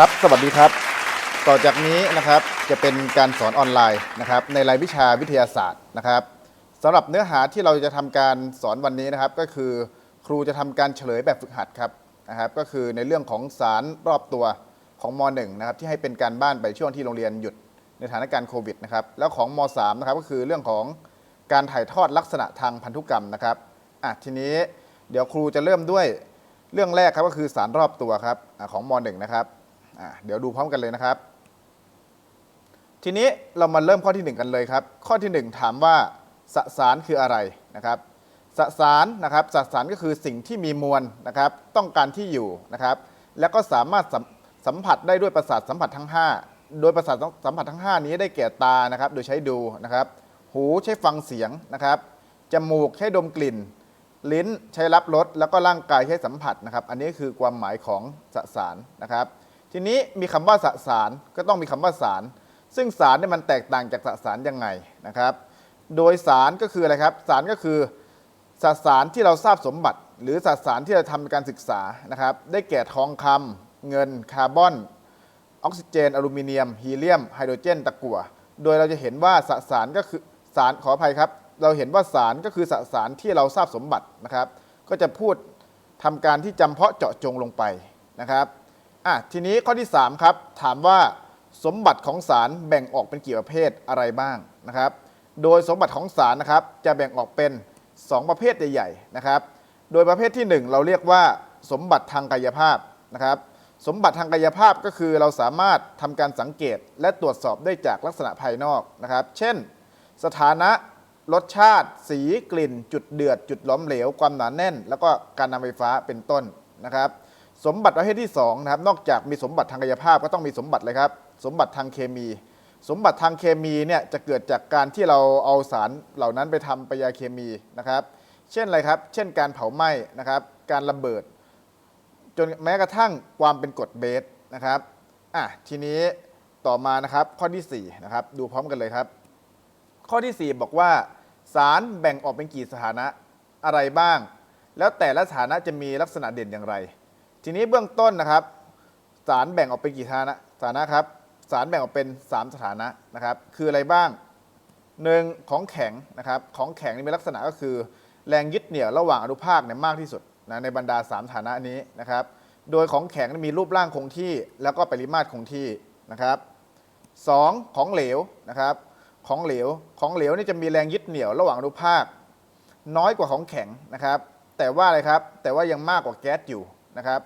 ครับ สวัสดีครับ ต่อจากนี้นะครับจะเป็นการสอนออนไลน์นะครับ ในรายวิชาวิทยาศาสตร์นะครับสำหรับเนื้อหาที่เราจะทำการสอนวันนี้นะครับ ก็คือครูจะทำการเฉลยแบบฝึกหัดครับนะครับ ก็คือในเรื่องของสารรอบตัวของม .1 นะครับที่ให้เป็นการบ้านไปช่วงที่โรงเรียนหยุดในสถานการณ์โควิดนะครับแล้วของม .3 นะครับก็คือเรื่องของการถ่ายทอดลักษณะทางพันธุกรรมนะครับอะทีนี้เดี๋ยวครูจะเริ่มด้วยเรื่องแรกครับก็คือสารรอบตัวครับของม .1 นะครับ เดี๋ยวดูพร้อมกันเลยนะครับ ทีนี้เรามาเริ่มข้อที่ 1 กันเลยครับ ข้อที่ 1 ถามว่าสสารคืออะไรนะครับสสารนะครับสสารก็คือสิ่งที่มีมวลนะครับ ต้องการที่อยู่นะครับ แล้วก็สามารถสัมผัสได้ด้วยประสาทสัมผัสทั้ง 5 โดยประสาทสัมผัสทั้ง 5 นี้ได้แก่ตานะครับ โดยใช้ดูนะครับ หูใช้ฟังเสียงนะครับจมูกใช้ดมกลิ่น ลิ้นใช้รับรสแล้วก็ร่างกายใช้สัมผัสนะครับ อันนี้คือความหมายของสสารนะครับ ทีนี้มีคำว่าสสารก็ต้องมีคำว่าสาร ซึ่งสารเนี่ยมันแตกต่างจากสสารยังไงนะครับ โดยสารก็คืออะไรครับสารก็คือสสารที่เราทราบสมบัติ หรือสสารที่เราทำการศึกษานะครับ ได้แก่ทองคำเงินคาร์บอนออกซิเจน อลูมิเนียม ฮีเลียม ไฮโดรเจน ตะกั่ว โดยเราจะเห็นว่าสสารก็คือสารขออภัยครับ เราเห็นว่าสารก็คือสสารที่เราทราบสมบัตินะครับ ก็จะพูดทำการที่จำเพาะเจาะจงลงไปนะครับ อะทีนี้ข้อที่ 3 ครับ ถามว่าสมบัติของสารแบ่งออกเป็นกี่ประเภทอะไรบ้างนะครับ โดยสมบัติของสารนะครับจะแบ่งออกเป็น 2 ประเภทใหญ่ๆนะครับ โดยประเภทที่ 1 เราเรียกว่า สมบัติทางกายภาพนะครับ สมบัติทางกายภาพก็คือเราสามารถทำการสังเกตและตรวจสอบได้จากลักษณะภายนอกนะครับ เช่น สถานะรสชาติ สีกลิ่น จุดเดือด จุดล้อมเหลว ความหนาแน่น แล้วก็การนำไฟฟ้าเป็นต้นนะครับ สมบัติประเภทที่2นะครับนอกจากมีสมบัติทางกายภาพก็ต้องมีสมบัติเลยครับ สมบัติทางเคมี สมบัติทางเคมีเนี่ยจะเกิดจากการที่เราเอาสารเหล่านั้นไปทำปยาเคมีนะครับ เช่นอะไรครับ เช่นการเผาไหม้นะครับ การระเบิด จนแม้กระทั่งความเป็นกรดเบสนะครับอะทีนี้ต่อมานะครับข้อที่4นะครับดูพร้อมกันเลยครับ ข้อที่ 4 บอกว่า สารแบ่งออกเป็นกี่สถานะอะไรบ้าง แล้วแต่ละสถานะจะมีลักษณะเด่นอย่างไร ทีนี้เบื้องต้นนะครับสารแบ่งออกเป็นกี่สถานะสถานะครับสารแบ่งออกเป็น 3 สถานะนะครับ คืออะไรบ้างหนึ่งของแข็งนะครับ ของแข็งนี่มีลักษณะก็คือ แรงยึดเหนี่ยวระหว่างอนุภาคเนี่ยมากที่สุดนะในบรรดา 3 ฐานะนี้นะครับ โดยของแข็งมีรูปร่างคงที่ แล้วก็ปริมาตรคงที่นะครับสองของเหลวนะครับ ของเหลว ของเหลวนี่จะมีแรงยึดเหนี่ยวระหว่างอนุภาค น้อยกว่าของแข็งนะครับ แต่ว่าอะไรครับ แต่ว่ายังมากกว่าแก๊สอยู่นะครับ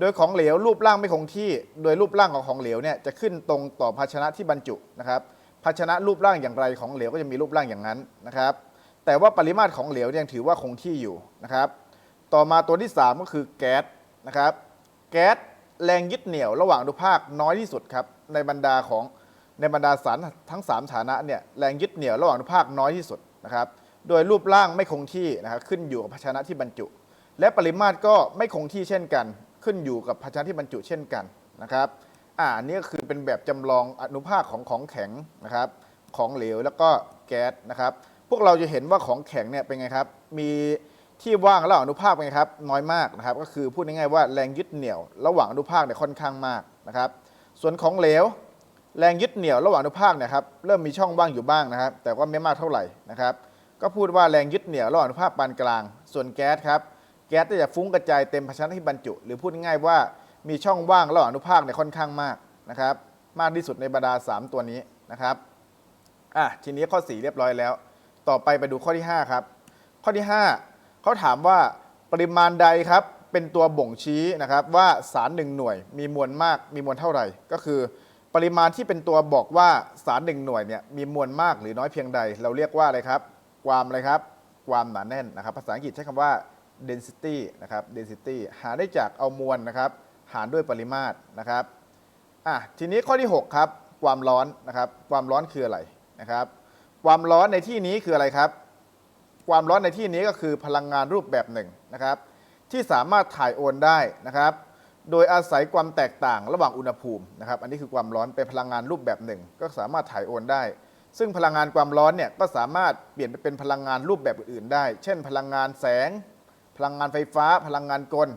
โดยของเหลวรูปร่างไม่คงที่ โดยรูปร่างของของเหลวเนี่ยจะขึ้นตรงต่อภาชนะที่บรรจุนะครับ ภาชนะรูปร่างอย่างไรของเหลวก็จะมีรูปร่างอย่างนั้นนะครับ แต่ว่าปริมาตรของเหลวยยังถือว่าคงที่อยู่นะครับ ต่อมาตัวที่ 3 ก็คือแก๊สนะครับ แก๊สแรงยึดเหนี่ยวระหว่างอนุภาคน้อยที่สุดครับในบรรดาของในบรรดาสารทั้ง 3 ฐานะเนี่ยแรงยึดเหนี่ยวระหว่างอนุภาคน้อยที่สุดนะครับ โดยรูปร่างไม่คงที่นะครับขึ้นอยู่กับภาชนะที่บรรจุ และปริมาตรก็ไม่คงที่เช่นกัน ขึ้นอยู่กับภาชนะที่บรรจุเช่นกันนะครับอ่าอันนี้ก็คือเป็นแบบจำลองอนุภาคของของแข็งนะครับของเหลวแล้วก็แก๊สนะครับ พวกเราจะเห็นว่าของแข็งเนี่ยเป็นไงครับ มีที่ว่างระหว่างอนุภาคเป็นไงครับน้อยมากนะครับ ก็คือพูดง่ายๆว่าแรงยึดเหนี่ยวระหว่างอนุภาคเนี่ยค่อนข้างมากนะครับ ส่วนของเหลว แรงยึดเหนี่ยวระหว่างอนุภาคเนี่ยครับเริ่มมีช่องว่างอยู่บ้างนะครับ แต่ว่าไม่มากเท่าไหร่นะครับ ก็พูดว่าแรงยึดเหนี่ยวระหว่างอนุภาคปานกลาง ส่วนแก๊สครับ แก๊สจะฟุ้งกระจายเต็มภาชนะที่บรรจุ หรือพูดง่ายๆว่ามีช่องว่างระหว่างอนุภาคเนี่ยค่อนข้างมากนะครับ มากที่สุดในบรรดา 3 ตัวนี้นะครับอะทีนี้ข้อ 4 เรียบร้อยแล้ว ต่อไปไปดูข้อที่ 5 ครับ ข้อที่ 5เขาถามว่าปริมาณใดครับเป็นตัวบ่งชี้นะครับว่าสารหนึ่งหน่วยมีมวลมากมีมวลเท่าไหร่ ก็คือ ปริมาณที่เป็นตัวบอกว่าสารหนึ่งหน่วยเนี่ยมีมวลมากหรือน้อยเพียงใด เราเรียกว่าอะไรครับ ความอะไรครับ ความหนาแน่นนะครับ ภาษาอังกฤษใช้คำว่า density นะครับ density หาได้จากเอามวลนะครับ หารด้วยปริมาตรนะครับอะทีนี้ข้อที่ 6 ครับ ความร้อนนะครับ ความร้อนคืออะไรนะครับ ความร้อนในที่นี้คืออะไรครับ ความร้อนในที่นี้ก็คือพลังงานรูปแบบหนึ่งนะครับ ที่สามารถถ่ายโอนได้นะครับ โดยอาศัยความแตกต่างระหว่างอุณหภูมินะครับ อันนี้คือความร้อนเป็นพลังงานรูปแบบหนึ่ง ก็สามารถถ่ายโอนได้ ซึ่งพลังงานความร้อนเนี่ยก็สามารถเปลี่ยนไปเป็นพลังงานรูปแบบอื่นๆได้ เช่น พลังงานแสง พลังงานไฟฟ้า พลังงานกล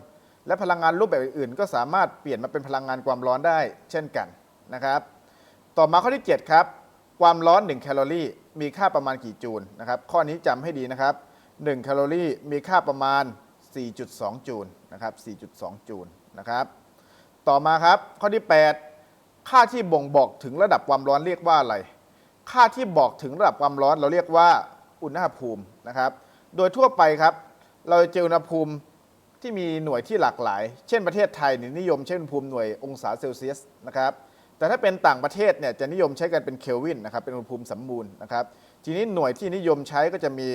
และพลังงานรูปแบบอื่นๆ ก็สามารถเปลี่ยนมาเป็นพลังงานความร้อนได้ เช่นกันนะครับ ต่อมาข้อที่ 7 ครับ ความร้อน 1 แคลอรี่ มีค่าประมาณกี่จูลนะครับ ข้อนี้จำให้ดีนะครับ 1 แคลอรี่ มีค่าประมาณ 4.2 จูลนะครับ 4.2 จูลนะครับ ต่อมาครับ ข้อที่ 8 ค่าที่บ่งบอกถึงระดับความร้อนเรียกว่าอะไร ค่าที่บอกถึงระดับความร้อนเราเรียกว่าอุณหภูมินะครับ โดยทั่วไปครับ เราจะเจออุณหภูมิที่มีหน่วยที่หลากหลาย เช่นประเทศไทยนิยมใช้อุณหภูมิหน่วยองศาเซลเซียสนะครับแต่ถ้าเป็นต่างประเทศเนี่ยจะนิยมใช้กันเป็นเคลวินนะครับเป็นอุณหภูมิสมบูรณ์นะครับทีนี้หน่วยที่นิยมใช้ก็จะมี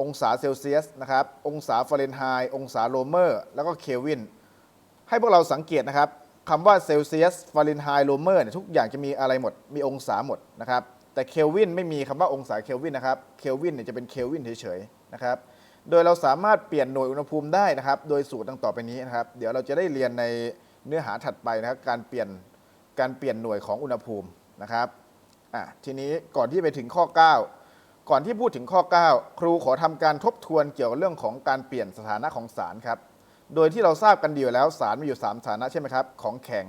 องศาเซลเซียสนะครับองศาฟาเรนไฮต์องศาโรเมอร์ แล้วก็เคลวิน ให้พวกเราสังเกตนะครับคำว่าเซลเซียสฟาเรนไฮต์โรเมอร์เนี่ยทุกอย่างจะมีอะไรหมด มีองศาหมดนะครับแต่เคลวินไม่มีคำว่าองศาเคลวินนะครับเคลวินเนี่ยจะเป็นเคลวินเฉยๆนะครับ โดยเราสามารถเปลี่ยนหน่วยอุณหภูมิได้นะครับ โดยสูตรดังต่อไปนี้นะครับ เดี๋ยวเราจะได้เรียนในเนื้อหาถัดไปนะครับ การเปลี่ยนการเปลี่ยนหน่วยของอุณหภูมินะครับอะทีนี้ก่อนที่ไปถึงข้อ 9 ก่อนที่พูดถึงข้อ 9 ครูขอทำการทบทวนเกี่ยวกับเรื่องของการเปลี่ยนสถานะของสารครับ โดยที่เราทราบกันดีอยู่แล้วสารมีอยู่ 3 สถานะใช่ไหมครับ ของแข็ง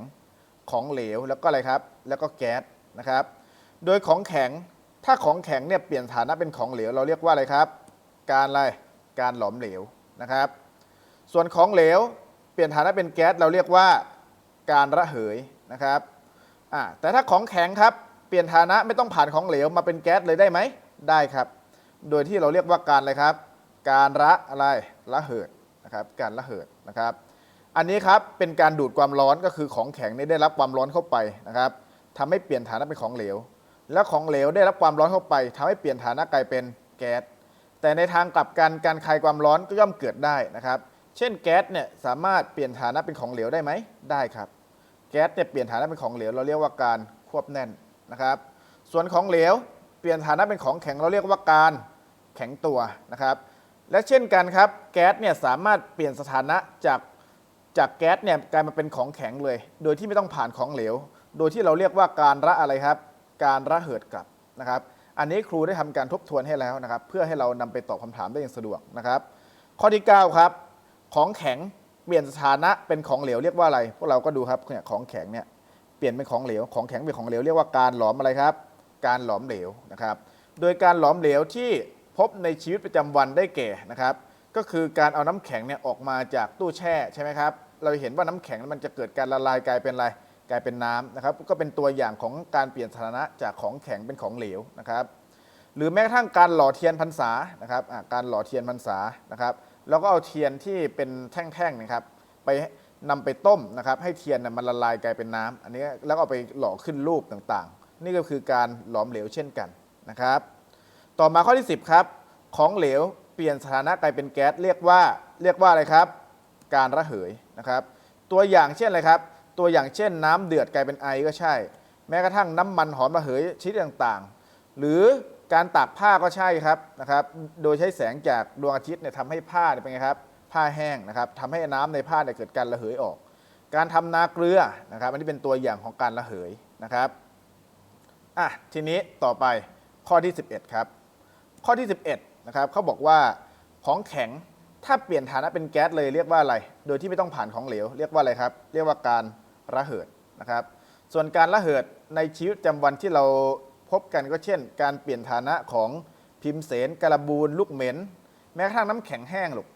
ของเหลว แล้วก็อะไรครับ แล้วก็แก๊สนะครับ โดยของแข็ง ถ้าของแข็งเนี่ยเปลี่ยนฐานะเป็นของเหลว เราเรียกว่าอะไรครับ การอะไร การหลอมเหลวนะครับ ส่วนของเหลวเปลี่ยนฐานะเป็นแก๊สเราเรียกว่าการระเหยนะครับแต่ถ้าของแข็งครับเปลี่ยนฐานะไม่ต้องผ่านของเหลวมาเป็นแก๊สเลยได้ไหมได้ครับ โดยที่เราเรียกว่าการอะไรครับ การระอะไรระเหิดนะครับ การระเหิดนะครับ อันนี้ครับเป็นการดูดความร้อนก็คือของแข็งนี่ได้รับความร้อนเข้าไปนะครับทำให้เปลี่ยนฐานะเป็นของเหลว แล้วของเหลวได้รับความร้อนเข้าไปทำให้เปลี่ยนฐานะกลายเป็นแก๊ส แต่ในทางกลับกันการคลายความร้อนก็ย่อมเกิดได้นะครับ เช่นแก๊สเนี่ยสามารถเปลี่ยนฐานะเป็นของเหลวได้ไหมได้ครับ แก๊สเนี่ยเปลี่ยนฐานะเป็นของเหลวเราเรียกว่าการควบแน่นนะครับ ส่วนของเหลวเปลี่ยนฐานะเป็นของแข็งเราเรียกว่าการแข็งตัวนะครับ และเช่นกันครับแก๊สเนี่ยสามารถเปลี่ยนสถานะจากจากแก๊สเนี่ยกลายมาเป็นของแข็งเลย โดยที่ไม่ต้องผ่านของเหลว โดยที่เราเรียกว่าการระอะไรครับ การระเหิดกลับนะครับ อันนี้ครูได้ทำการทบทวนให้แล้วนะครับ เพื่อให้เรานำไปตอบคำถามได้อย่างสะดวกนะครับ ข้อที่ 9 ครับ ของแข็งเปลี่ยนสถานะเป็นของเหลวเรียกว่าอะไร พวกเราก็ดูครับเนี่ยของแข็งเนี่ยเปลี่ยนเป็นของเหลว ของแข็งเป็นของเหลวเรียกว่าการหลอมอะไรครับ การหลอมเหลวนะครับ โดยการหลอมเหลวที่พบในชีวิตประจำวันได้แก่นะครับ ก็คือการเอาน้ำแข็งเนี่ยออกมาจากตู้แช่ใช่ไหมครับ เราเห็นว่าน้ำแข็งมันจะเกิดการละลายกลายเป็นอะไร กลายเป็นน้ำนะครับก็เป็นตัวอย่างของการเปลี่ยนสถานะจากของแข็งเป็นของเหลวนะครับหรือแม้กระทั่งการหล่อเทียนพรรษานะครับการหล่อเทียนพรรษานะครับแล้วก็เอาเทียนที่เป็นแท่งๆนะครับไปนำไปต้มนะครับให้เทียนมันละลายกลายเป็นน้ำอันนี้แล้วเอาไปหล่อขึ้นรูปต่างๆ นี่ก็คือการหลอมเหลวเช่นกันนะครับต่อมาข้อที่ 10ครับของเหลวเปลี่ยนสถานะกลายเป็นแก๊สเรียกว่าเรียกว่าอะไรครับ การระเหยนะครับ ตัวอย่างเช่นอะไรครับ ตัวอย่างเช่นน้ำเดือดกลายเป็นไอก็ใช่ แม้กระทั่งน้ำมันหอมระเหยชนิดต่างๆ หรือการตากผ้าก็ใช่ครับนะครับ โดยใช้แสงจากดวงอาทิตย์เนี่ยทำให้ผ้าเนี่ยเป็นไงครับ ผ้าแห้งนะครับทำให้น้ำในผ้าเนี่ยเกิดการระเหยออก การทำนาเกลือนะครับ อันนี้เป็นตัวอย่างของการระเหยนะครับอะทีนี้ต่อไปข้อที่ 11 ครับ ข้อที่ 11นะครับเขาบอกว่าของแข็งถ้าเปลี่ยนฐานะเป็นแก๊สเลยเรียกว่าอะไร โดยที่ไม่ต้องผ่านของเหลว เรียกว่าอะไรครับ เรียกว่าการ ระเหิดนะครับ ส่วนการระเหิดในชีวิตประจำวันที่เราพบกันก็เช่น การเปลี่ยนฐานะของพิมเสนกระบูลลูกเหม็น แม้กระทั่งน้ำแข็งแห้งลูก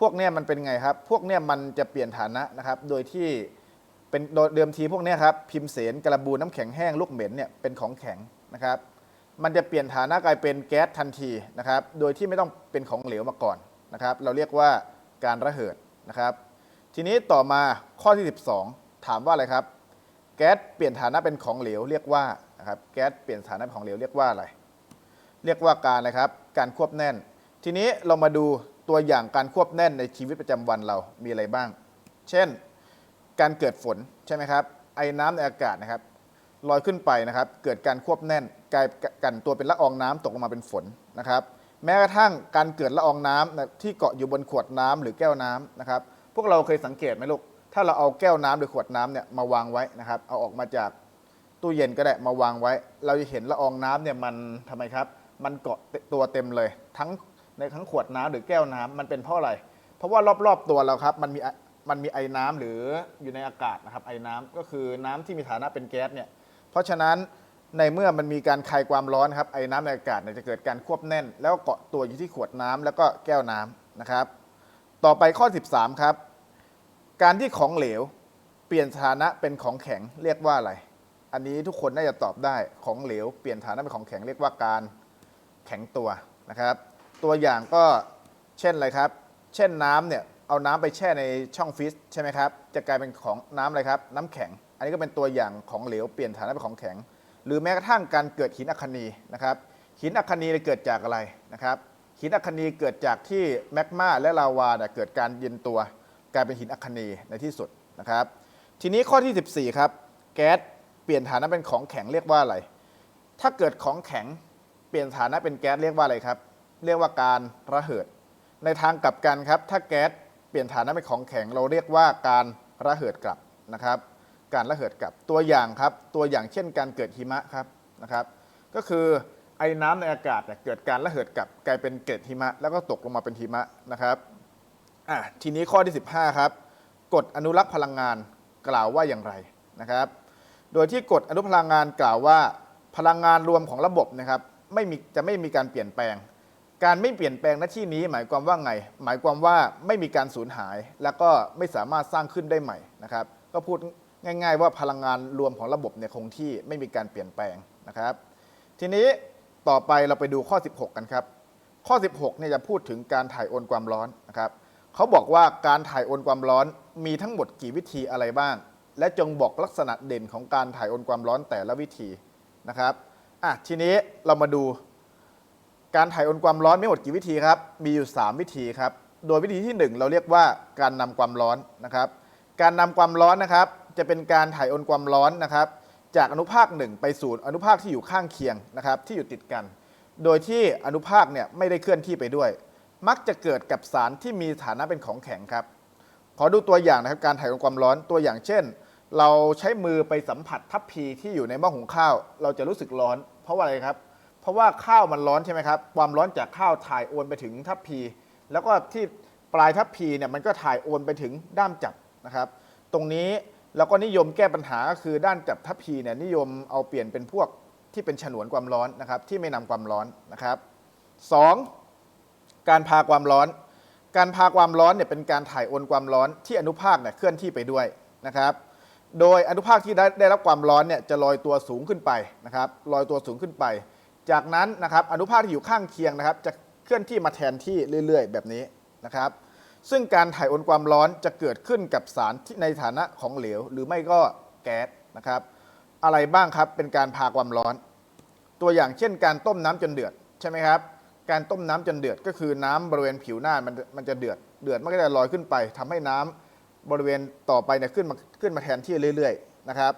พวกเนี้ยมันเป็นไงครับ พวกเนี้ยมันจะเปลี่ยนฐานะนะครับ โดยที่เป็นโดยเดิมทีพวกเนี้ยครับพิมเสนกระบูลน้ำแข็งแห้งลูกเหม็นเนี่ยเป็นของแข็งนะครับ มันจะเปลี่ยนฐานะกลายเป็นแก๊สทันทีนะครับ โดยที่ไม่ต้องเป็นของเหลวมาก่อนนะครับ เราเรียกว่าการระเหิดนะครับ ทีนี้ต่อมาข้อที่ 12 ถามว่าอะไรครับ แก๊สเปลี่ยนฐานะเป็นของเหลวเรียกว่านะครับแก๊สเปลี่ยนฐานะเป็นของเหลวเรียกว่าอะไร เรียกว่าการอะไรครับ การควบแน่น ทีนี้เรามาดูตัวอย่างการควบแน่นในชีวิตประจำวันเรามีอะไรบ้าง เช่น การเกิดฝนใช่ไหมครับ ไอ้น้ำในอากาศนะครับลอยขึ้นไปนะครับ เกิดการควบแน่นกลายกันตัวเป็นละอองน้ำตกลงมาเป็นฝนนะครับ แม้กระทั่งการเกิดละอองน้ำที่เกาะอยู่บนขวดน้ำหรือแก้วน้ำนะครับ พวกเราเคยสังเกตไหมลูก ถ้าเราเอาแก้วน้ำหรือขวดน้ำเนี่ยมาวางไว้นะครับ เอาออกมาจากตู้เย็นก็ได้มาวางไว้ เราจะเห็นละอองน้ำเนี่ยมันทำไมครับ มันเกาะตัวเต็มเลย ทั้งในทั้งขวดน้ำหรือแก้วน้ำมันเป็นเพราะอะไร เพราะว่ารอบๆตัวเราครับมันมีมันมีไอน้ำหรืออยู่ในอากาศนะครับไอน้ำก็คือน้ำที่มีฐานะเป็นแก๊สเนี่ยเพราะฉะนั้นในเมื่อมันมีการคายความร้อนครับไอ้น้ำในอากาศเนี่ยจะเกิดการควบแน่น แล้วเกาะตัวอยู่ที่ขวดน้ำแล้วก็แก้วน้ำนะครับ ต่อไปข้อ 13 ครับ การที่ของเหลว เปลี่ยนฐานะเป็นของแข็งเรียกว่าอะไร อันนี้ทุกคนน่าจะตอบได้ของเหลว เปลี่ยนฐานะเป็นของแข็งเรียกว่าการแข็งตัวนะครับ ตัวอย่างก็เช่นอะไรครับ เช่นน้ำเนี่ยเอาน้ำไปแช่ในช่องฟรีซใช่ไหมครับ จะกลายเป็นของน้ำอะไรครับ น้ำแข็ง อันนี้ก็เป็นตัวอย่างของเหลวเปลี่ยนฐานะเป็นของแข็ง หรือแม้กระทั่งการเกิดหินอัคนีนะครับ หินอัคนีเนี่ยเกิดจากอะไรนะครับ หินอัคนีเกิดจากที่แมกมาและลาวาเนี่ยเกิดการเย็นตัว กลายเป็นหินอัคนีในที่สุดนะครับ ทีนี้ข้อที่ 14 ครับ แก๊สเปลี่ยนฐานะเป็นของแข็งเรียกว่าอะไร ถ้าเกิดของแข็งเปลี่ยนฐานะเป็นแก๊สเรียกว่าอะไรครับ เรียกว่าการระเหิด ในทางกลับกันครับ ถ้าแก๊สเปลี่ยนฐานะเป็นของแข็ง เราเรียกว่าการระเหิดกลับนะครับ การระเหิดกลับตัวอย่างครับ ตัวอย่างเช่นการเกิดหิมะครับนะครับ ก็คือไอ้น้ำในอากาศเนี่ยเกิดการระเหิดกลับกลายเป็นเกล็ดหิมะ แล้วก็ตกลงมาเป็นหิมะนะครับ อะทีนี้ข้อที่ 15 ครับกฎอนุรักษ์พลังงานกล่าวว่าอย่างไรนะครับ โดยที่กฎอนุพลังงานกล่าวว่า พลังงานรวมของระบบนะครับไม่มีจะไม่มีการเปลี่ยนแปลง การไม่เปลี่ยนแปลงหน้าที่นี้หมายความว่าไง หมายความว่าไม่มีการสูญหาย แล้วก็ไม่สามารถสร้างขึ้นได้ใหม่นะครับ ก็พูดง่าย ๆ ว่าพลังงานรวมของระบบเนี่ยคงที่ไม่มีการเปลี่ยนแปลงนะครับ ทีนี้ต่อไปเราไปดูข้อ 16 กันครับ ข้อ 16เนี่ยจะพูดถึงการถ่ายโอนความร้อนนะครับ เขาบอกว่าการถ่ายโอนความร้อนมีทั้งหมดกี่วิธีอะไรบ้าง และจงบอกลักษณะเด่นของการถ่ายโอนความร้อนแต่ละวิธีนะครับอะทีนี้เรามาดู การถ่ายโอนความร้อนไมีหมดกี่วิธีครับ มีอยู่ 3 วิธีครับ โดยวิธีที่ 1 เราเรียกว่าการนำความร้อนนะครับ การนำความร้อนนะครับ จะเป็นการถ่ายโอนความร้อนนะครับ จากอนุภาคหนึ่งไปสู่อนุภาคที่อยู่ข้างเคียงนะครับ ที่อยู่ติดกัน โดยที่อนุภาคเนี่ยไม่ได้เคลื่อนที่ไปด้วย มักจะเกิดกับสารที่มีฐานะเป็นของแข็งครับ ขอดูตัวอย่างนะครับการถ่ายโอนความร้อนตัวอย่างเช่น เราใช้มือไปสัมผัสทัพพีที่อยู่ในหม้อหุงข้าว เราจะรู้สึกร้อน เพราะว่าอะไรครับ เพราะว่าข้าวมันร้อนใช่ไหมครับ ความร้อนจากข้าวถ่ายโอนไปถึงทัพพี แล้วก็ที่ปลายทัพพีเนี่ยมันก็ถ่ายโอนไปถึงด้ามจับนะครับ ตรงนี้เราก็นิยมแก้ปัญหาก็คือด้านจับทัพพีเนี่ยนิยมเอาเปลี่ยนเป็นพวกที่เป็นฉนวนความร้อนนะครับที่ไม่นำความร้อนนะครับสอง การพาความร้อน การพาความร้อนเนี่ยเป็นการถ่ายโอนความร้อนที่อนุภาคเนี่ยเคลื่อนที่ไปด้วยนะครับ โดยอนุภาคที่ได้ได้รับความร้อนเนี่ยจะลอยตัวสูงขึ้นไปนะครับลอยตัวสูงขึ้นไป จากนั้นนะครับอนุภาคที่อยู่ข้างเคียงนะครับ จะเคลื่อนที่มาแทนที่เรื่อย ๆ แบบนี้นะครับ ซึ่งการถ่ายโอนความร้อนจะเกิดขึ้นกับสารที่ในฐานะของเหลว หรือไม่ก็แก๊สนะครับ อะไรบ้างครับเป็นการพาความร้อน ตัวอย่างเช่น การต้มน้ำจนเดือดใช่ไหมครับ การต้มน้ำจนเดือดก็คือน้ำบริเวณผิวหน้ามันมันจะเดือดเดือดมันก็จะลอยขึ้นไปทำให้น้ำบริเวณต่อไปเนี่ยขึ้นมาขึ้นมาแทนที่เรื่อยๆนะครับ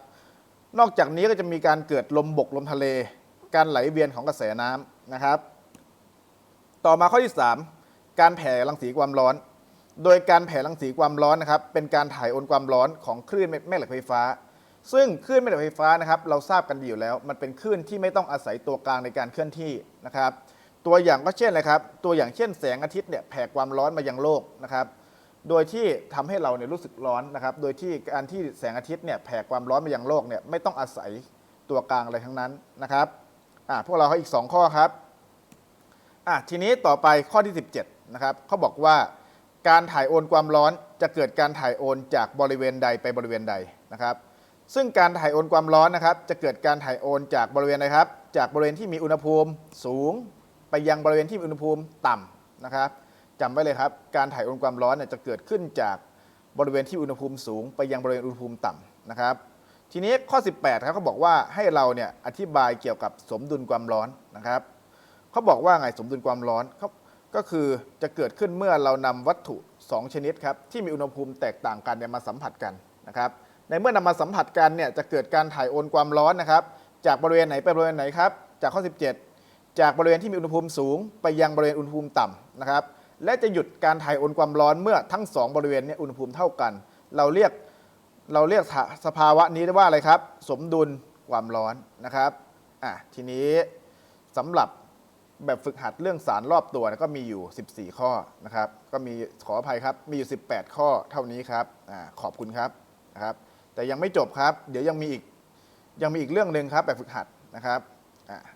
นอกจากนี้ก็จะมีการเกิดลมบกลมทะเล การไหลเวียนของกระแสน้ำนะครับ ต่อมาข้อที่ 3 การแผ่รังสีความร้อน โดยการแผ่รังสีความร้อนนะครับ เป็นการถ่ายโอนความร้อนของคลื่นแม่เหล็กไฟฟ้า ซึ่งคลื่นแม่เหล็กไฟฟ้านะครับ เราทราบกันดีอยู่แล้ว มันเป็นคลื่นที่ไม่ต้องอาศัยตัวกลางในการเคลื่อนที่นะครับ ตัวอย่างก็เช่นอะไรครับ ตัวอย่างเช่นแสงอาทิตย์เนี่ยแผ่ความร้อนมายังโลกนะครับ โดยที่ทำให้เราเนี่ยรู้สึกร้อนนะครับ โดยที่การที่แสงอาทิตย์เนี่ยแผ่ความร้อนมายังโลกเนี่ยไม่ต้องอาศัยตัวกลางอะไรทั้งนั้นนะครับอ่าพวกเราให้อีก 2 ข้อครับอะทีนี้ต่อไปข้อที่ 17นะครับเขาบอกว่าการถ่ายโอนความร้อนจะเกิดการถ่ายโอนจากบริเวณใดไปบริเวณใดนะครับ ซึ่งการถ่ายโอนความร้อนนะครับ จะเกิดการถ่ายโอนจากบริเวณใดครับ จากบริเวณที่มีอุณหภูมิสูง ไปยังบริเวณที่อุณหภูมิต่ำนะครับจำไว้เลยครับ การถ่ายโอนความร้อนเนี่ยจะเกิดขึ้นจากบริเวณที่อุณหภูมิสูง ไปยังบริเวณอุณหภูมิต่ำนะครับ ทีนี้ข้อ 18ครับเขาบอกว่าให้เราเนี่ยอธิบายเกี่ยวกับสมดุลความร้อนนะครับเขาบอกว่าไงสมดุลความร้อนเขาก็คือจะเกิดขึ้นเมื่อเรานำวัตถุ 2 ชนิดครับที่มีอุณหภูมิแตกต่างกันเนี่ยมาสัมผัสกันนะครับ ในเมื่อนำมาสัมผัสกันเนี่ยจะเกิดการถ่ายโอนความร้อนนะครับ จากบริเวณไหนไปบริเวณไหนครับ จากข้อ 17 จากบริเวณที่มีอุณหภูมิสูง ไปยังบริเวณอุณหภูมิต่ำนะครับ และจะหยุดการถ่ายโอนความร้อนเมื่อทั้งสองบริเวณเนี้อุณหภูมิเท่ากัน เราเรียกเราเรียกสภาสภาวะนี้ว่าอะไรครับ สมดุลความร้อนนะครับอะทีนี้สำหรับแบบฝึกหัดเรื่องสารรอบตัวก็มีอยู่ 14 ข้อนะครับ ก็มีขออภัยครับ มีอยู่ 18 ข้อเท่านี้ครับอาขอบคุณครับนะครับ แต่ยังไม่จบครับ เดี๋ยวยังมีอีกยังมีอีกเรื่องหนึ่งครับแบบฝึกหัดนะครับอ่าอ่า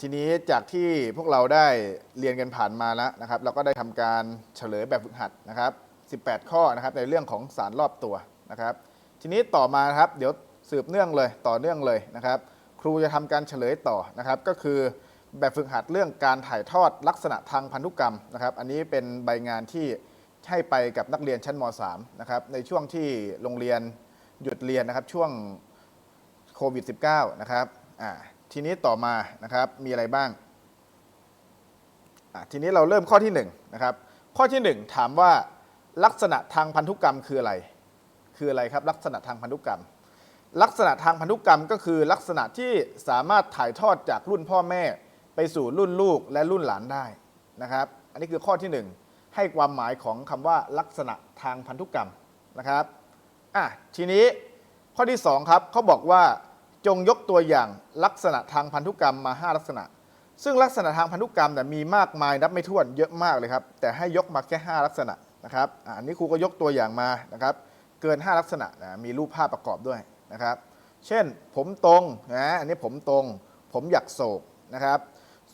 ทีนี้จากที่พวกเราได้เรียนกันผ่านมาแล้วนะครับ เราก็ได้ทำการเฉลยแบบฝึกหัดนะครับ 18 ข้อนะครับในเรื่องของสารรอบตัวนะครับ ทีนี้ต่อมาครับเดี๋ยวสืบเนื่องเลยต่อเนื่องเลยนะครับ ครูจะทำการเฉลยต่อนะครับ ก็คือแบบฝึกหัดเรื่องการถ่ายทอดลักษณะทางพันธุกรรมนะครับ อันนี้เป็นใบงานที่ให้ไปกับนักเรียนชั้นม .3 นะครับในช่วงที่โรงเรียนหยุดเรียนนะครับช่วงโควิด -19 นะครับอ่า ทีนี้ต่อมานะครับมีอะไรบ้างทีนี้เราเริ่มข้อที่1นงนะครับข้อที่ 1 ถามว่าลักษณะทางพันธุกรรมคืออะไร คืออะไรครับลักษณะทางพันธุกรรม ลักษณะทางพันธุกรรมก็คือลักษณะที่สามารถถ่ายทอดจากรุ่นพ่อแม่ ไปสู่รุ่นลูกและรุ่นหลานได้นะครับ อันนี้คือข้อที่หนึ่งให้ความหมายของคำว่าลักษณะทางพันธุกรรมนะครับอะทีนี้ข้อที่สองครับเขาบอกว่า จงยกตัวอย่างลักษณะทางพันธุกรรมมา 5 ลักษณะ ซึ่งลักษณะทางพันธุกรรมเนี่ยมีมากมายนับไม่ถ้วนเยอะมากเลยครับ แต่ให้ยกมาแค่ 5 ลักษณะนะครับอันนี้ครูก็ยกตัวอย่างมานะครับ เกิน 5 ลักษณะนะมีรูปภาพประกอบด้วยนะครับ เช่นผมตรงนะอันนี้ผมตรง ผมอยากโศกนะครับ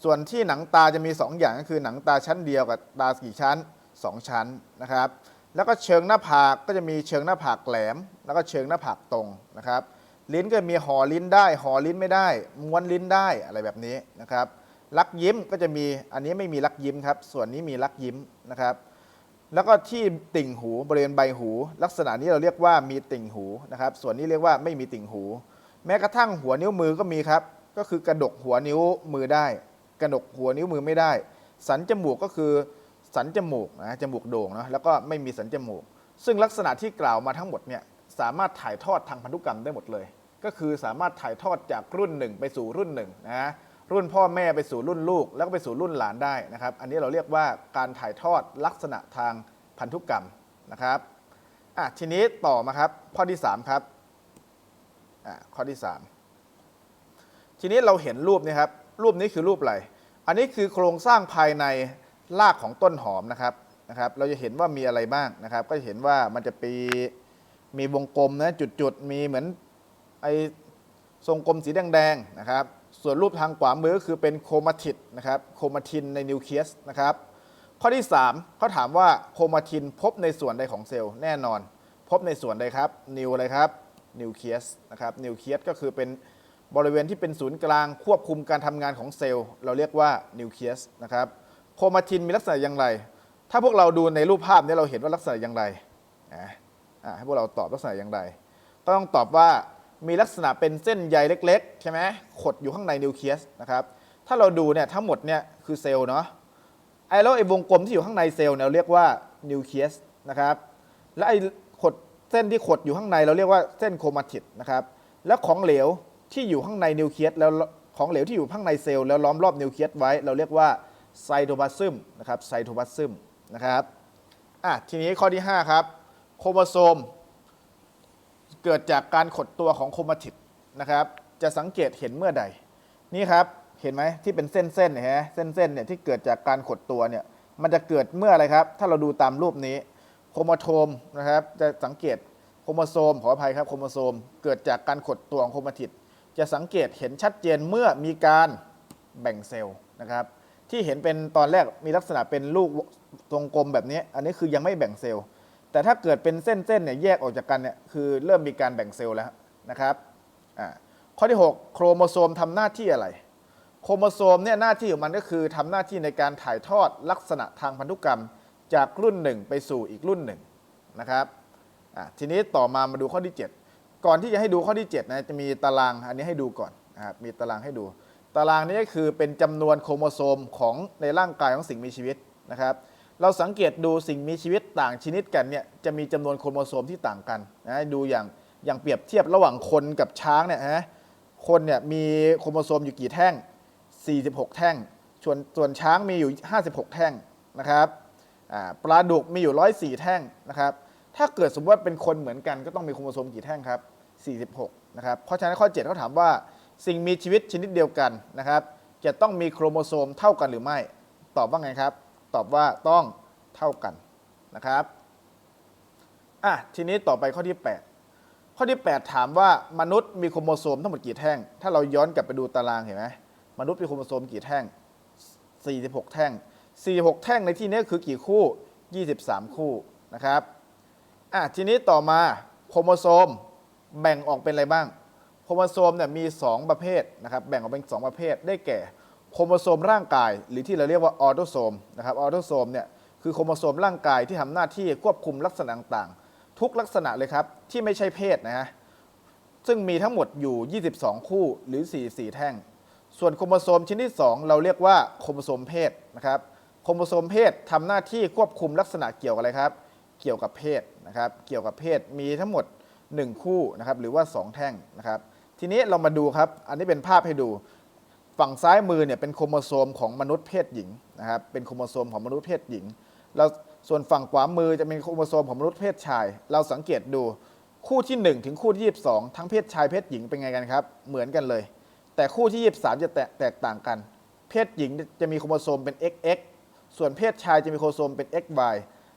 ส่วนที่หนังตาจะมี 2 อย่างก็คือหนังตาชั้นเดียวกับตากี่ชั้น 2 ชั้นนะครับ แล้วก็เชิงหน้าผากก็จะมีเชิงหน้าผากแหลม แล้วก็เชิงหน้าผากตรงนะครับ ลิ้นก็มีห่อลิ้นได้ห่อลิ้นไม่ได้ ม้วนลิ้นได้อะไรแบบนี้นะครับลักยิ้มก็จะมีอันนี้ไม่มีลักยิ้มครับ ส่วนนี้มีลักยิ้มนะครับ แล้วก็ที่ติ่งหูบริเวณใบหู ลักษณะนี้เราเรียกว่ามีติ่งหูนะครับ ส่วนนี้เรียกว่าไม่มีติ่งหู แม้กระทั่งหัวนิ้วมือก็มีครับ ก็คือกระดกหัวนิ้วมือได้ กระดกหัวนิ้วมือไม่ได้ สันจมูกก็คือสันจมูกนะจมูกโด่งนะแล้วก็ไม่มีสันจมูก ซึ่งลักษณะที่กล่าวมาทั้งหมดเนี่ยสามารถถ่ายทอดทางพันธุกรรมได้หมดเลย ก็คือสามารถถ่ายทอดจากรุ่นหนึ่งไปสู่รุ่นหนึ่งนะรุ่นพ่อแม่ไปสู่รุ่นลูก แล้วก็ไปสู่รุ่นหลานได้นะครับ อันนี้เราเรียกว่าการถ่ายทอดลักษณะทางพันธุกรรมนะครับอะทีนี้ต่อมาครับข้อที่ 3 ครับอะข้อที่ 3 ทีนี้เราเห็นรูปนี้ครับรูปนี้คือรูปอะไร อันนี้คือโครงสร้างภายในรากของต้นหอมนะครับนะครับ เราจะเห็นว่ามีอะไรบ้างนะครับ ก็จะเห็นว่ามันจะปีมีวงกลมนะจุดๆมีเหมือน ไอทรงกลมสีแดงๆนะครับ ส่วนรูปทางขวามือก็คือเป็นโครมาติดนะครับ โครมาตินในนิวเคลียสนะครับ ข้อที่ 3เขาถามว่าโครมาตินพบในส่วนใดของเซลล์แน่นอน พบในส่วนใดครับ นิวอะไรครับ นิวเคลียสนะครับ นิวเคลียสก็คือเป็นบริเวณที่เป็นศูนย์กลางควบคุมการทำงานของเซลล์ เราเรียกว่านิวเคลียสนะครับ โครมาตินมีลักษณะอย่างไร ถ้าพวกเราดูในรูปภาพนี้เราเห็นว่าลักษณะอย่างไรอะอะให้พวกเราตอบลักษณะอย่างไร ก็ต้องตอบว่า มีลักษณะเป็นเส้นใยเล็กๆ ใช่ไหมขดอยู่ข้างในนิวเคลียสนะครับ ถ้าเราดูเนี่ยทั้งหมดเนี่ยคือเซลล์เนาะไอ้แล้วไอ้วงกลมที่อยู่ข้างในเซลล์เนี่ยเราเรียกว่านิวเคลียสนะครับ และไอ้ขดเส้นที่ขดอยู่ข้างในเราเรียกว่าเส้นโครมาติดนะครับ แล้วของเหลวที่อยู่ข้างในนิวเคลียสแล้วของเหลวที่อยู่ข้างในเซลล์แล้วล้อมรอบนิวเคลียสไว้ เราเรียกว่าไซโทพลาซึมนะครับไซโทพลาซึมนะครับอะทีนี้ข้อที่ 5 ครับ โครโมโซม เกิดจากการขดตัวของโครมาติดนะครับ จะสังเกตเห็นเมื่อใด นี่ครับเห็นไหมที่เป็นเส้นๆเนี่ยฮะเส้นๆเนี่ยที่เกิดจากการขดตัวเนี่ยมันจะเกิดเมื่ออะไรครับ ถ้าเราดูตามรูปนี้โครโมโทมนะครับจะสังเกตโครโมโซมขออภัยครับโครโมโซม เกิดจากการขดตัวของโครมาติดจะสังเกตเห็นชัดเจนเมื่อมีการแบ่งเซลล์นะครับ ที่เห็นเป็นตอนแรกมีลักษณะเป็นลูกทรงกลมแบบนี้ อันนี้คือยังไม่แบ่งเซลล์ แต่ถ้าเกิดเป็นเส้นๆเนี่ยแยกออกจากกันเนี่ยคือเริ่มมีการแบ่งเซลล์แล้วนะครับข้อที่ 6 โครโมโซมทำหน้าที่อะไร โครโมโซมเนี่ยหน้าที่ของมันก็คือทำหน้าที่ในการถ่ายทอดลักษณะทางพันธุกรรมจากรุ่นหนึ่งไปสู่อีกรุ่นหนึ่งนะครับทีนี้ต่อมามาดูข้อที่ 7 ก่อนที่จะให้ดูข้อที่7นะจะมีตารางอันนี้ให้ดูก่อนนะครับมีตารางให้ดู ตารางนี้ก็คือเป็นจำนวนโครโมโซมของในร่างกายของสิ่งมีชีวิตนะครับ เราสังเกตดูสิ่งมีชีวิตต่างชนิดกันเนี่ยจะมีจำนวนโครโมโซมที่ต่างกันนะดูอย่างอย่างเปรียบเทียบระหว่างคนกับช้างเนี่ยฮะคนเนี่ยมีโครโมโซมอยู่กี่แท่ง 46 แท่งส่วนส่วนช้างมีอยู่ 56 แท่งนะครับปลาดุกมีอยู่ 104 แท่งนะครับถ้าเกิดสมมติว่าเป็นคนเหมือนกันก็ต้องมีโครโมโซมกี่แท่งครับ 46 นะครับเพราะฉะนั้นข้อ 7เขาถามว่าสิ่งมีชีวิตชนิดเดียวกันนะครับจะต้องมีโครโมโซมเท่ากันหรือไม่ ตอบว่าไงครับ ตอบว่าต้องเท่ากันนะครับอะทีนี้ต่อไปข้อที่ 8 ข้อที่ 8 ถามว่ามนุษย์มีโครโมโซมทั้งหมดกี่แท่ง ถ้าเราย้อนกลับไปดูตารางเห็นไหมมนุษย์มีโครโมโซมกี่แท่ง 46 แท่ง 46 แท่งในที่นี้คือกี่คู่ 23 คู่นะครับอะทีนี้ต่อมาโครโมโซมแบ่งออกเป็นอะไรบ้าง โครโมโซมเนี่ยมี 2 ประเภทนะครับ แบ่งออกเป็น 2 ประเภทได้แก่ โครโมโซมร่างกาย หรือที่เราเรียกว่าออโตโซมนะครับออโตโซมเนี่ยคือโครโมโซมร่างกายที่ทำหน้าที่ควบคุมลักษณะต่างๆ ทุกลักษณะเลยครับ ที่ไม่ใช่เพศนะฮะซึ่งมีทั้งหมดอยู่ 22 คู่หรือ 44 แท่ง ส่วนโครโมโซมชิ้นที่ 2 เราเรียกว่าโครโมโซมเพศนะครับโครโมโซมเพศทำหน้าที่ควบคุมลักษณะเกี่ยวกับอะไรครับเกี่ยวกับเพศนะครับเกี่ยวกับเพศมีทั้งหมด 1 คู่นะครับหรือว่า 2 แท่งนะครับทีนี้เรามาดูครับ อันนี้เป็นภาพให้ดู ฝั่งซ้ายมือเนี่ยเป็นโครโมโซมของมนุษย์เพศหญิงนะครับเป็นโครโมโซมของมนุษย์เพศหญิงเราส่วนฝั่งขวามือจะเป็นโครโมโซมของมนุษย์เพศชาย เราสังเกตดูคู่ที่ 1 ถึงคู่ที่ 22 ทั้งเพศชายเพศหญิงเป็นไงกันครับ เหมือนกันเลย แต่คู่ที่ 23 จะแตกแตกต่างกัน เพศหญิงจะมีโครโมโซมเป็น XX ส่วนเพศชายจะมีโครโมโซมเป็น XY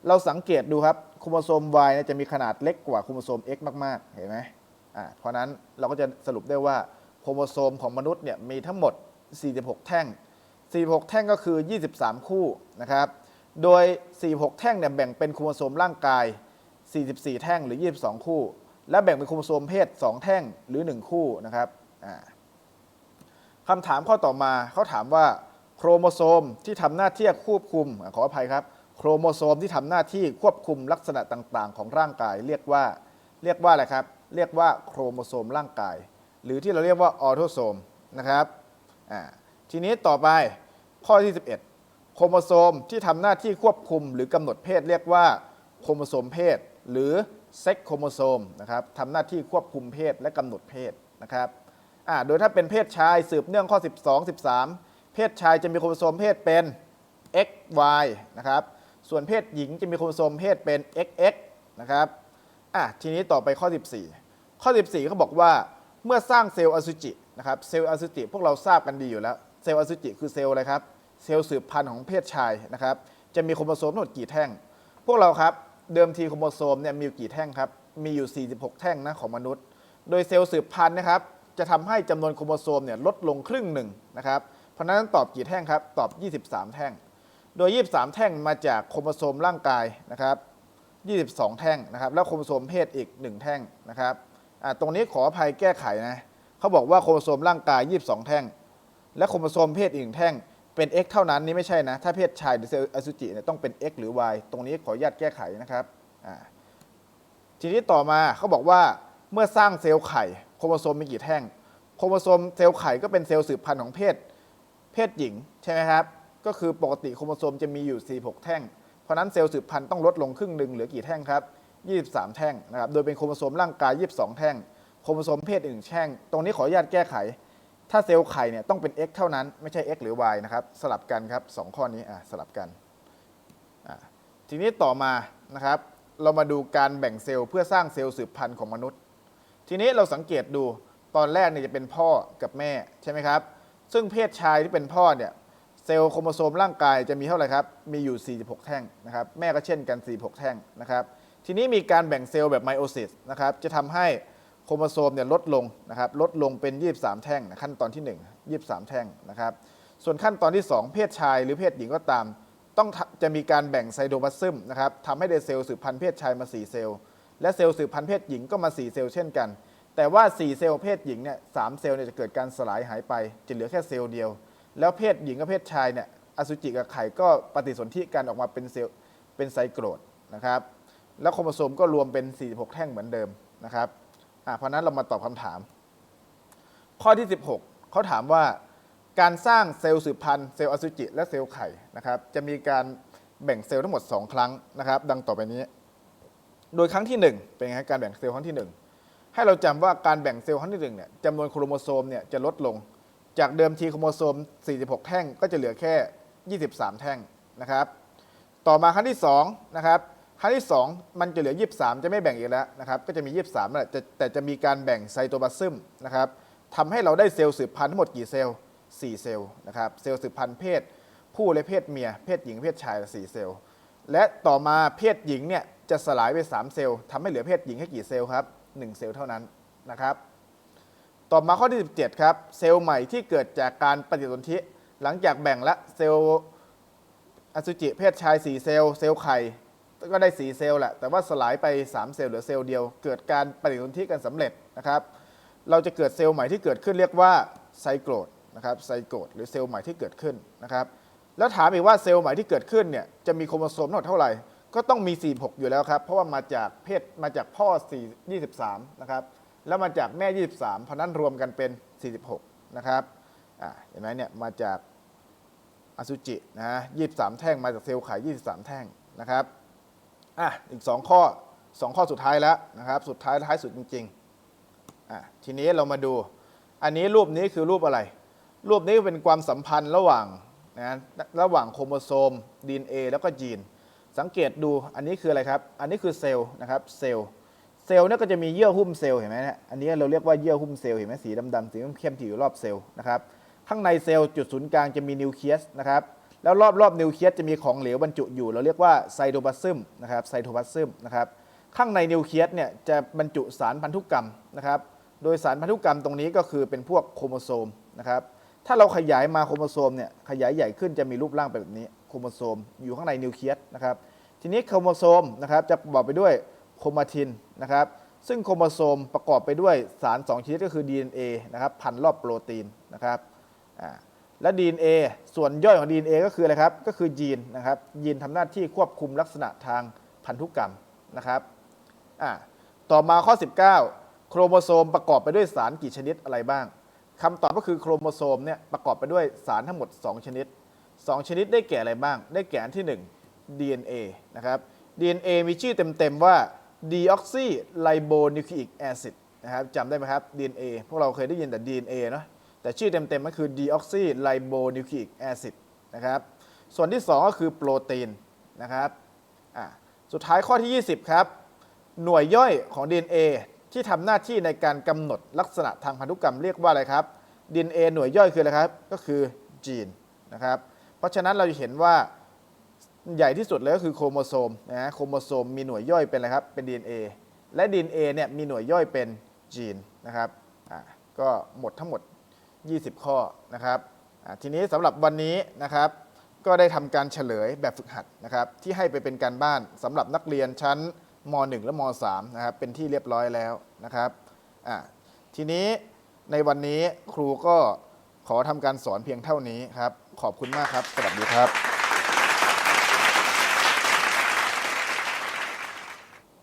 เราสังเกตดูครับโครโมโซม Y เนี่ยจะมีขนาดเล็กกว่าโครโมโซม X มาก ๆ เห็นไหมอ่าเพราะนั้นเราก็จะสรุปได้ว่าโครโมโซมของมนุษย์เนี่ยมีทั้งหมด 46 แท่ง 46 แท่งก็คือ 23 คู่นะครับ โดย 46 แท่งเนี่ยแบ่งเป็นโครโมโซมร่างกาย 44 แท่งหรือ 22 คู่ และแบ่งเป็นโครโมโซมเพศ 2 แท่งหรือ 1 คู่นะครับคำถามข้อต่อมาเขาถามว่าโครโมโซมที่ทำหน้าที่ควบคุมขออภัยครับโครโมโซมที่ทำหน้าที่ควบคุมลักษณะต่างๆ ของร่างกาย เรียกว่าเรียกว่าอะไรครับ เรียกว่าโครโมโซมร่างกาย หรือที่เราเรียกว่าออโทโซมนะครับ อ่าทีนี้ต่อไปข้อที่ 11 โครโมโซมที่ทำหน้าที่ควบคุมหรือกำหนดเพศเรียกว่าโครโมโซมเพศ หรือเซ็กโครโมโซมนะครับทำหน้าที่ควบคุมเพศและกำหนดเพศนะครับอ่าโดยถ้าเป็นเพศชายสืบเนื่องข้อ 12 13 เพศชายจะมีโครโมโซมเพศเป็น XY นะครับส่วนเพศหญิงจะมีโครโมโซมเพศเป็น XX นะครับอะทีนี้ต่อไปข้อ 14 ข้อ 14เขาบอกว่าเมื่อสร้างเซลล์อสุจิ นะครับเซลล์อสุจิพวกเราทราบกันดีอยู่แล้ว เซลล์อสุจิคือเซลล์อะไรครับ เซลล์สืบพันธุ์ของเพศชายนะครับ จะมีโครโมโซมทั้งหมดกี่แท่ง พวกเราครับเดิมทีโครโมโซมเนี่ยมีอยู่กี่แท่งครับ มีอยู่ 46 แท่งนะของมนุษย์ โดยเซลล์สืบพันธุ์นะครับ จะทำให้จำนวนโครโมโซมเนี่ยลดลงครึ่งหนึ่งนะครับ เพราะนั้นตอบกี่แท่งครับ ตอบ 23 แท่ง โดย 23 แท่งมาจากโครโมโซมร่างกายนะครับ22 แท่งนะครับ แล้วโครโมโซมเพศอีก 1 แท่งนะครับตรงนี้ขออภัยแก้ไขนะ เขาบอกว่าโครโมโซมร่างกาย 22 แท่ง และโครโมโซมเพศอีกหนึ่งแท่งเป็น X เท่านั้นนี่ไม่ใช่นะ ถ้าเพศชายหรือเซลล์อสุจิเนี่ยต้องเป็น X หรือ Y ตรงนี้ขออนุญาตแก้ไขนะครับอ่าทีนี้ต่อมาเขาบอกว่าเมื่อสร้างเซลล์ไข่โครโมโซมมีกี่แท่ง โครโมโซมเซลล์ไข่ก็เป็นเซลล์สืบพันธุ์ของเพศ เพศหญิงใช่ไหมครับ ก็คือปกติโครโมโซมจะมีอยู่ 46 แท่ง เพราะนั้นเซลล์สืบพันธุ์ต้องลดลงครึ่งหนึ่งเหลือกี่แท่งครับ 23 แท่งนะครับ โดยเป็นโครโมโซมร่างกาย 22 แท่ง โครโมโซมเพศอีกหนึ่งแท่ง ตรงนี้ขออนุญาตแก้ไข ถ้าเซลล์ไข่เนี่ยต้องเป็น X เท่านั้น ไม่ใช่ X หรือ Y นะครับ สลับกันครับสองข้อนี้อะสลับกันอะทีนี้ต่อมานะครับ เรามาดูการแบ่งเซลล์เพื่อสร้างเซลล์สืบพันธุ์ของมนุษย์ ทีนี้เราสังเกตดูตอนแรกเนี่ยจะเป็นพ่อกับแม่ใช่ไหมครับ ซึ่งเพศชายที่เป็นพ่อเนี่ยเซลล์โครโมโซมร่างกายจะมีเท่าไหร่ครับ มีอยู่ 46 แท่งนะครับ แม่ก็เช่นกัน 46 แท่งนะครับ ทีนี้มีการแบ่งเซลล์แบบไมโอซิสนะครับ จะทำให้ โครโมโซมเนี่ยลดลงนะครับลดลงเป็น 23 แท่งนะขั้นตอนที่1 23 แท่งนะครับส่วนขั้นตอนที่ 2 เพศชายหรือเพศหญิงก็ตาม ต้องจะมีการแบ่งไซโตพลาซึมนะครับทำให้ได้เซลล์สืบพันธุ์เพศชายมา 4 เซลล์ และเซลล์สืบพันธุ์เพศหญิงก็มา 4 เซลล์เช่นกัน แต่ว่า 4 เซลล์เพศหญิงเนี่ยสามเซลล์เนี่ยจะเกิดการสลายหายไปจะเหลือแค่เซลล์เดียว แล้วเพศหญิงกับเพศชายเนี่ยอสุจิกับไข่ก็ปฏิสนธิกันออกมาเป็นเซลล์เป็นไซโกรดนะครับแล้วโครโมโซมก็รวมเป็น 46 แท่งเหมือนเดิมนะครับ อะเพราะนั้นเรามาตอบคำถาม ข้อที่ 16 เขาถามว่าการสร้างเซลล์สืบพันธุ์เซลล์อสุจิและเซลล์ไข่นะครับ จะมีการแบ่งเซลล์ทั้งหมด 2 ครั้งนะครับ ดังต่อไปนี้ โดยครั้งที่ 1 เป็นไงการแบ่งเซลล์ครั้งที่ 1 ให้เราจำว่าการแบ่งเซลล์ครั้งที่1เนี่ยจำนวนโครโมโซมเนี่ยจะลดลง จากเดิมทีโครโมโซม 46 แท่งก็จะเหลือแค่ 23 แท่งนะครับ ต่อมาครั้งที่2นะครับ ครั้งที่ 2 มันจะเหลือ 23 จะไม่แบ่งอีกแล้วนะครับก็จะมี 23นั่นแหละแต่แต่จะมีการแบ่งไซโตพลาซึมนะครับทำให้เราได้เซลล์สืบพันธุ์ทั้งหมดกี่เซลล์ 4 เซลล์นะครับเซลล์สืบพันธุ์เพศ ผู้และเพศเมีย เพศหญิงเพศชาย 4 เซลล์ และต่อมาเพศหญิงเนี่ยจะสลายไป 3 เซลล์ทำให้เหลือเพศหญิงแค่กี่เซลล์ครับ1เซลล์เท่านั้นนะครับต่อมาข้อที่ 17 ครับ เซลล์ใหม่ที่เกิดจากการปฏิสนธิหลังจากแบ่งละเซลล์อสุจิเพศชาย 4 เซลล์ เซลล์ไข่ ก็ได้ 4 เซลล์แหละ แต่ว่าสลายไป 3 เซลล์เหลือเซลล์เดียว เกิดการปฏิสนธิกันสำเร็จนะครับ เราจะเกิดเซลล์ใหม่ที่เกิดขึ้นเรียกว่าไซโกรดนะครับ ไซโกรดหรือเซลล์ใหม่ที่เกิดขึ้นนะครับ แล้วถามอีกว่าเซลล์ใหม่ที่เกิดขึ้นเนี่ยจะมีโครโมโซมทั้งหมดเท่าไหร่ ก็ต้องมี 46 อยู่แล้วครับ เพราะว่ามาจากเพศมาจากพ่อ 4 23 นะครับ แล้วมาจากแม่ 23 เพราะนั้นรวมกันเป็น 46 นะครับอ่าเห็นไหมเนี่ยมาจากอสุจินะ23 แท่งมาจากเซลล์ไข่23 แท่งนะครับ อะอีก 2 ข้อ 2 ข้อสุดท้ายแล้วนะครับ สุดท้ายท้ายสุดจริงๆอะทีนี้เรามาดู อันนี้รูปนี้คือรูปอะไร รูปนี้เป็นความสัมพันธ์ระหว่างนะระหว่างโครโมโซม DNA แล้วก็ยีน สังเกตดูอันนี้คืออะไรครับ อันนี้คือเซลล์นะครับเซลล์เซลล์เนี่ยก็จะมีเยื่อหุ้มเซลล์เห็นไหมเนี่ยอันนี้เราเรียกว่าเยื่อหุ้มเซลล์เห็นไหมสีดำๆสีเข้มๆที่อยู่รอบเซลล์นะครับข้างในเซลล์จุดศูนย์กลางจะมีนิวเคลียสนะครับ แล้วรอบๆนิวเคลียสจะมีของเหลวบรรจุอยู่ เราเรียกว่าไซโตพลาซึมนะครับไซโตพลาซึมนะครับข้างในนิวเคลียสเนี่ยจะบรรจุสารพันธุกรรมนะครับโดยสารพันธุกรรมตรงนี้ก็คือเป็นพวกโครโมโซมนะครับถ้าเราขยายมาโครโมโซมเนี่ยขยายใหญ่ขึ้นจะมีรูปร่างแบบนี้โครโมโซมอยู่ข้างในนิวเคลียสนะครับทีนี้โครโมโซมนะครับจะประกอบไปด้วยโครมาตินนะครับซึ่งโครโมโซมประกอบไปด้วยสาร 2 ชนิดก็คือ DNA นะครับพันรอบโปรตีนนะครับอ่า และ DNA ส่วนย่อยของ DNA ก็คืออะไรครับ ก็คือยีนนะครับ ยีนทำหน้าที่ควบคุมลักษณะทางพันธุกรรมนะครับอ่าต่อมาข้อ 19 โครโมโซมประกอบไปด้วยสารกี่ชนิดอะไรบ้างคำตอบก็คือโครโมโซมเนี่ยประกอบไปด้วยสารทั้งหมด 2 ชนิด 2 ชนิดได้แก่อะไรบ้าง ได้แก่อันที่ 1 DNA นะครับ DNA มีชื่อเต็มๆว่า deoxyribonucleic acid นะครับจำได้ไหมครับ DNA พวกเราเคยได้ยินแต่ DNA เนอะ แต่ชื่อเต็มๆก็คือ deoxyribonucleic acid นะครับ ส่วนที่ 2 ก็คือโปรตีนนะครับสุดท้ายข้อที่ 20 ครับ หน่วยย่อยของ DNA ที่ทำหน้าที่ในการกำหนดลักษณะทางพันธุกรรมเรียกว่าอะไรครับ DNA หน่วยย่อยคืออะไรครับ ก็คือจีนนะครับ เพราะฉะนั้นเราจะเห็นว่าใหญ่ที่สุดเลยก็คือโครโมโซมนะโครโมโซมมีหน่วยย่อยเป็นอะไรครับ เป็น DNA และ DNA เนี่ยมีหน่วยย่อยเป็นจีนนะครับ ก็หมดทั้งหมด 20 ข้อนะครับทีนี้สำหรับวันนี้นะครับ ก็ได้ทำการเฉลยแบบฝึกหัดนะครับ ที่ให้ไปเป็นการบ้านสำหรับนักเรียนชั้นม .1 และม .3 นะครับเป็นที่เรียบร้อยแล้วนะครับทีนี้ในวันนี้ครูก็ขอทำการสอนเพียงเท่านี้ครับ ขอบคุณมากครับ สวัสดีครับ